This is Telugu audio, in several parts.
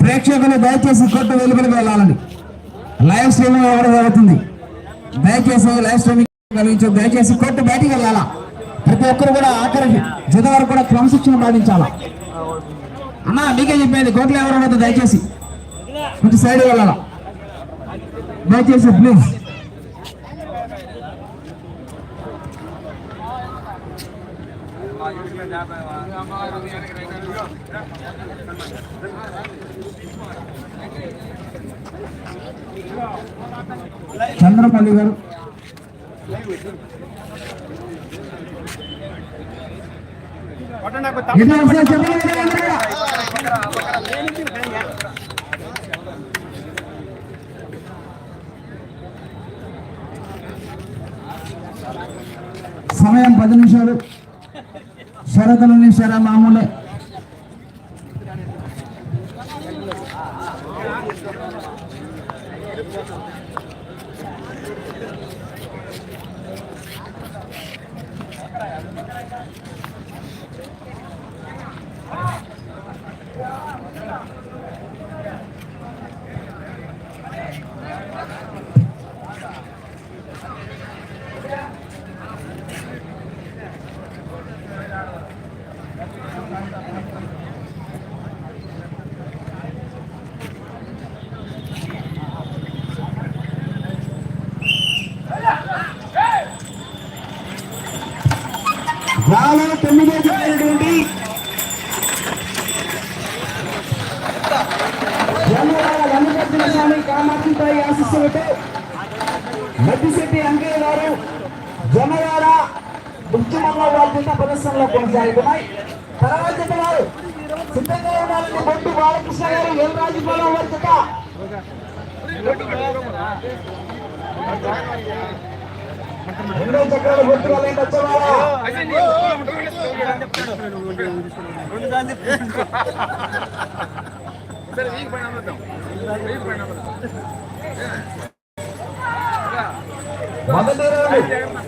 ప్రేక్షకులు దయచేసి కొట్టు వెలుపలికి వెళ్ళాలని లైవ్ స్ట్రీమింగ్ అవ్వడం జరుగుతుంది? దయచేసి లైవ్ స్ట్రీమింగ్ కలిగించు దయచేసి కొట్టు బయటికి వెళ్ళాలా? ప్రతి ఒక్కరు కూడా ఆఖరి జత వరకు కూడా క్రమశిక్షణ పాటించాలా? అన్నా మీకే చెప్పేది కోట్లు ఎవరు దయచేసి. కొంచెం సైడ్ వెళ్ళాలా? దయచేసి ప్లీజ్ చంద్రపల్లి గారు. సమయం పది నిమిషాలు. షరతులని షర మామూలే నాలో తొమ్మిదో జరిగినటువంటి జనవాడ స్వామి కామాక్షిపై ఆశిస్తున్నట్టు మద్దిశెట్టి అంకయ్య గారు జనవాడ ముఖ్యమంత్రి వారి ప్రదర్శనలో కొనసాగుతున్నాయి. తర్వాత వారు సిద్ధంగా ఉండాలని బొట్టు బాలకృష్ణ గారు ఏం రాజుపాలెం వారి రెండో చక్రాలు బొట్టు వాళ్ళకి వచ్చేవారా మొదటి రౌండ్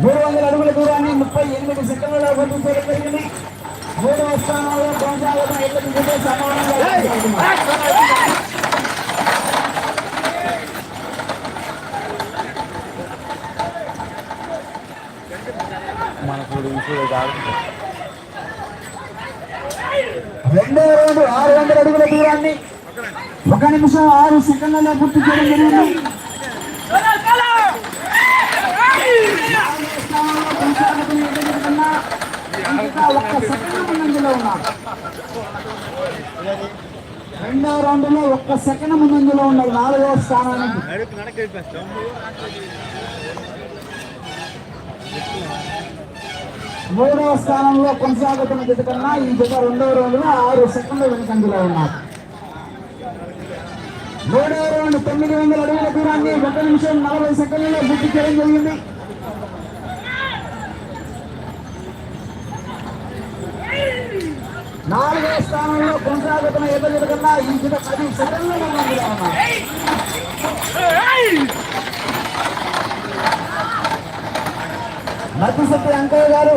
మూడు వందల అడుగుల దూరాన్ని ముప్పై ఎనిమిది సెకండ్లలో పూర్తి జరిగింది మూడవ స్థానంలో కొనసాగుతున్న ఎనిమిది సమానంగా రెండో రౌండ్ ఆరు వందల అడుగుల దూరాన్ని ఒక నిమిషం ఆరు సెకండ్లలో పూర్తి చేయడం జరిగింది. రెండో రౌండ్లో ఒక్క సెకండ్ ముందంజలో ఉన్నారు నాలుగో స్థానానికి మూడవ స్థానంలో కొనసాగుతున్న జత కన్నా ఈ జత రెండవ రౌండ్ ఆరు సెకండ్ల వెనుకంజలో ఉన్నారు. మూడవ రౌండ్ తొమ్మిది వందల అడుగుల దూరాన్ని ఒక నిమిషం నలభై సెకండ్లలో పూర్తి చేయడం జరిగింది. నాలుగవ స్థానంలో కొనసాగుతున్న ఎదురు కన్నా ఈ జత పది సెకండ్ల వెనుకంజలో ఉన్నారు. మద్దిశెట్టి అంకయ్య గారు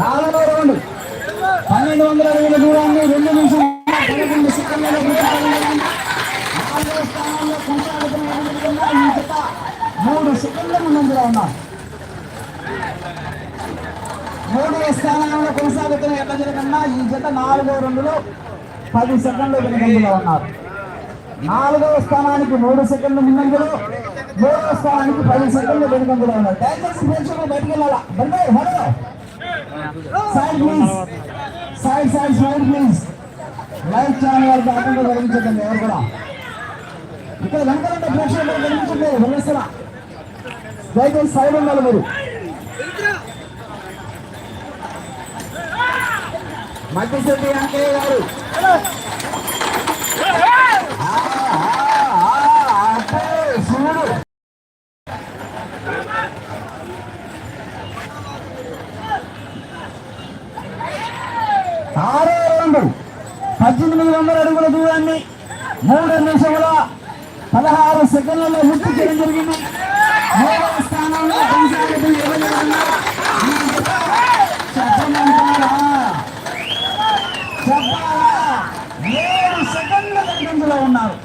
నాలుగో రౌండ్. పన్నెండు వందల అరవై దూరాన్ని రెండు నిమిషం పదకొండు సెకండ్లలో నాలుగో స్థానంలో కొనసాగుతున్న ఈ జత మూడు సెకండ్ల ముందంజలో ఉన్నారు. మూడవ స్థానంలో కొనసాగుతున్న ఎట్ల కన్నా ఈ జత నాలుగో రెండులో పది సెకండ్లు వెనుకంజలో ఉన్నారు. నాలుగవ స్థానానికి మూడు సెకండ్లు ముందంజలో మూడవ స్థానానికి పది సెకండ్లు వెనుకంజలో ఉన్నారు. దయచేసి ప్రేక్షకులు వెళ్ళాలా? బండి hello. Side please side side side please live channel వారికి ఆటంకం కలిగించకండి ఎవరు కూడా. ఇక్కడ వెనకాలంటే ప్రేక్షకులు కలిగించండి వెళ్ళేస్తారా? దయచేసి సైడ్ ఉండాలి మీరు. మధ్యశెట్టి అంకయ్య గారు. మూడు నిమిషముల పదహారు సెకండ్లలో ముక్తి చేయడం జరిగింది మూడవ స్థానంలో కొనసాగుతూ ఎవరు ఉన్నారు? ఈ జత చెప్పమంటారా? చెప్పాలా? ఏడు సెకండ్ల వెనుకంజలో ఉన్నారు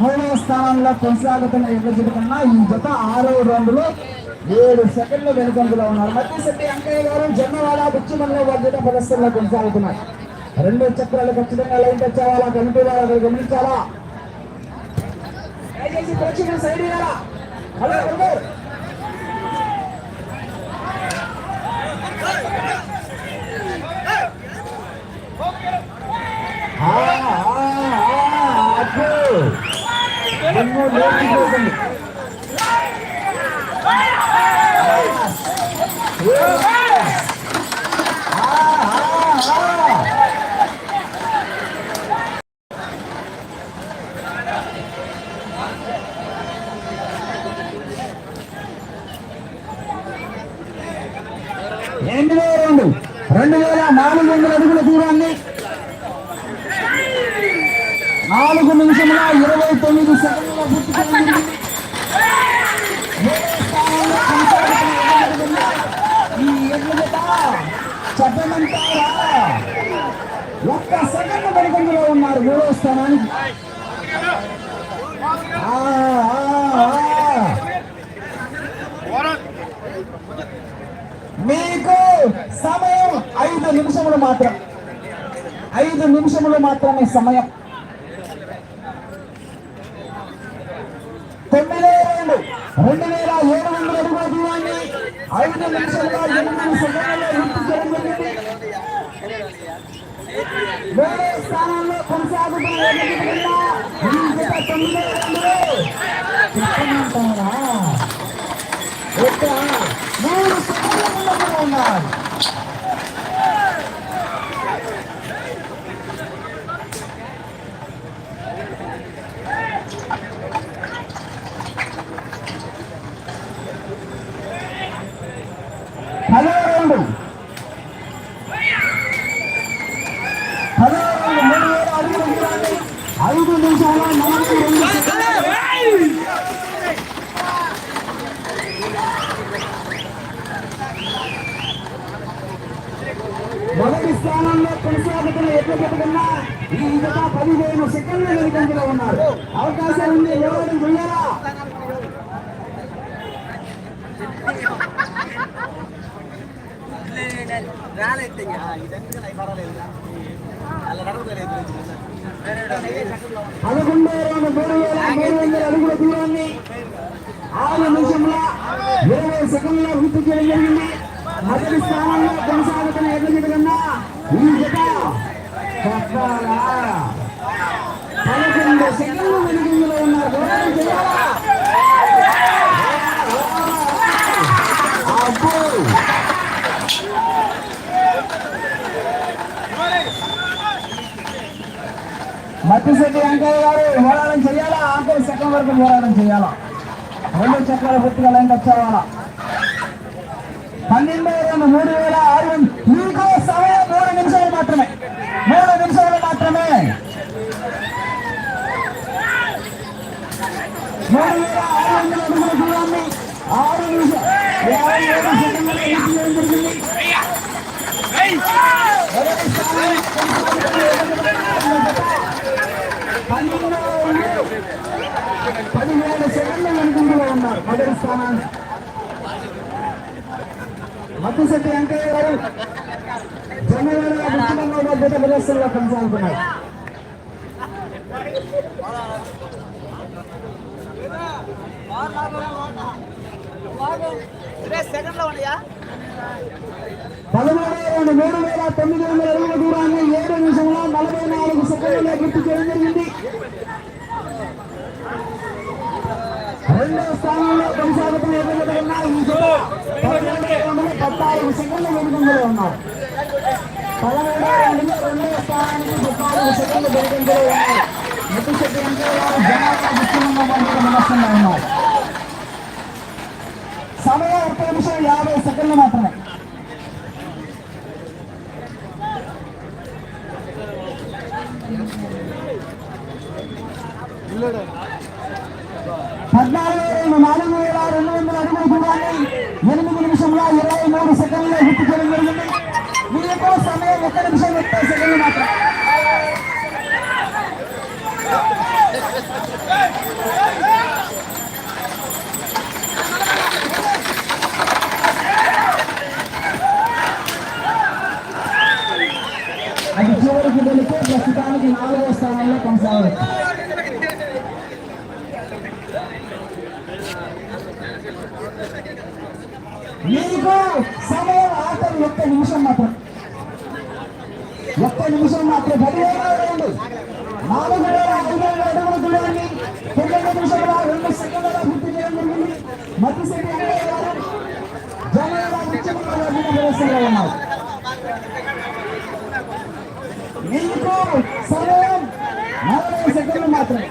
మూడవ స్థానంలో కొనసాగుతున్న ఎగ్గజట కన్నా ఈ జత ఆరవ రౌండ్లో ఏడు సెకండ్ల వెనుకంజలో ఉన్నారు మధ్యశెట్టి అంకయ్య గారు జొన్నవాడ బుచ్చిమల్లో బాధ్యత ప్రదర్శనలో కొనసాగుతున్నారు రెండు చక్రాలు ఖచ్చితంగా లైన్ టచ్ అవ్వాలా? కమిటీ అక్కడ గమనించాలా? దయచేసి ప్రేక్షకులు సైడ్ ఇవ్వాలా హలో ఆ, ఆ, ఆ, అబ్బో. ఎన్నో లేచిపోతుంది. ఆ, ఆ, ఆ. ఎనిమిదో రెండు రెండు వేల నాలుగు వందల అడుగుల దూరాన్ని నాలుగు నిమిషముల ఇరవై తొమ్మిది సెకండ్ల పూర్తి చేయండి. ఏడో స్థానంలో కొనసాగుతున్న ఎడ్ల జత. ఈ ఎడ్ల జత చెప్పమంటారా ఒక్క సెకండ్ వెనుకంజలో ఉన్నారు మూడో స్థానానికి ఆ, ఆ, ఆ. మీకు సమయం ఐదు నిమిషములు మాత్రం. ఐదు నిమిషములు మాత్రమే సమయం. తొమ్మిది రెండు రెండు వేల ఏడు వందల అడుగుల దూరాన్ని ఐదు నిమిషముల ఎనిమిది సెకండ్లలో జరిగింది వేరే స్థానంలో కొనసాగుతున్న ఎదుగుదల ఈ మూడు సెకండ్ల ఉన్నారు హలో రెండు హలో రెండు మూడు వేల అడుగుల దూరాన్ని ఐదు నిమిషాల నలభై రెండు సెకండ్లు మొదటి స్థానంలో కొనసాగుతున్న ఎట్ల పెట్టుకున్నా ఈ జత పదిహేను సెకండ్ల వెనుకంజలో ఉన్నారు అవకాశం ఉంది ఎవరు వెయ్యాలా పదకొండో మూడు వేల మూడు వందల అడుగుల దూరాన్ని ఆరు ఇరవై సెకండ్ల చేయడం జరిగింది మొదటి స్థానంలో కొనసాగుతున్న కన్నా ఈ జత పదకొండు ఉన్నారు దూరం చేయాలా అబ్బో మత్తిశెట్టి వెంకయ్య గారు పోరాటం చేయాలా? ఆఖరి సెకండ్ వరకు పోరాటం చేయాలా? రెండు చక్రాల పూర్తిగా లైన్ వచ్చేవాళ్ళ. పన్నెండు రెండు మూడు వేల ఆరు. మీకు సమయం మూడు నిమిషాలు మాత్రమే. మూడు నిమిషాలు మాత్రమే. మూడు వేల ఆరు వందల అడుగుల దూరాన్ని ఆరు నిమిషాలు యాభై ఏడు సెకండ్లలో పూర్తి చేయడం జరిగింది మొదటి స్థానానికి కొనసాగుతున్న పన్నెండు రెండు పదిహేడు సెకండ్ల వెనుకంజలో ఉన్నారు మొదటి స్థానాన్ని వెంకయ్య గారు జనవరి ఉద్యమంలో బాధ్యత ప్రదర్శనలో కొనసాగుతున్నారు పదమూడు మూడు వేల తొమ్మిది వందల అడుగుల దూరాన్ని ఏడు నిమిషంలో నలభై నాలుగు సెకండ్లలో గుర్తు చేయడం జరిగింది. రెండో స్థానంలో కొనసాగుతున్న ఎదుగుదల ఉన్న ఈ జత పద్నాలుగు సెకండ్ల వెనుకంజలో ఉన్నారు. పదమూడో రౌండ్లో రెండో స్థానానికి పద్నాలుగు సెకండ్లు వెనుకంజలో ఉన్నారు. జనాభా ఉన్నారు. సమయం ఒక్క నిమిషం యాభై సెకండ్లు మాత్రమే పద్నాలుగు వేల నాలుగు వేల రెండు వందల అడుగుల దూరాన్ని ఎనిమిది నిమిషంలో ఇరవై మూడు సెకండ్లో పూర్తి చేయడం జరిగింది మీకు సమయం ఒక్క నిమిషం ముప్పై సెకండ్లు మాత్రం అది చివరికి వెళితే ప్రస్తుతానికి నాలుగో స్థానంలో కొనసాగవచ్చు మీకు సమయం ఆటలు ఒక్క నిమిషం మాత్రం. ఒక్క నిమిషం మాత్రం. పదివేల రెండు నాలుగు వేల ఐదు వేల అడుగుల దూరాన్ని తొమ్మిది నిమిషంలో రెండు సెకండ్ల పూర్తి చేయడం జరిగింది. మధ్య సెకండ్ జనరల్ ప్రదర్శనలో ఉన్నారు. మీకు సమయం నలభై సెకండ్లు మాత్రం.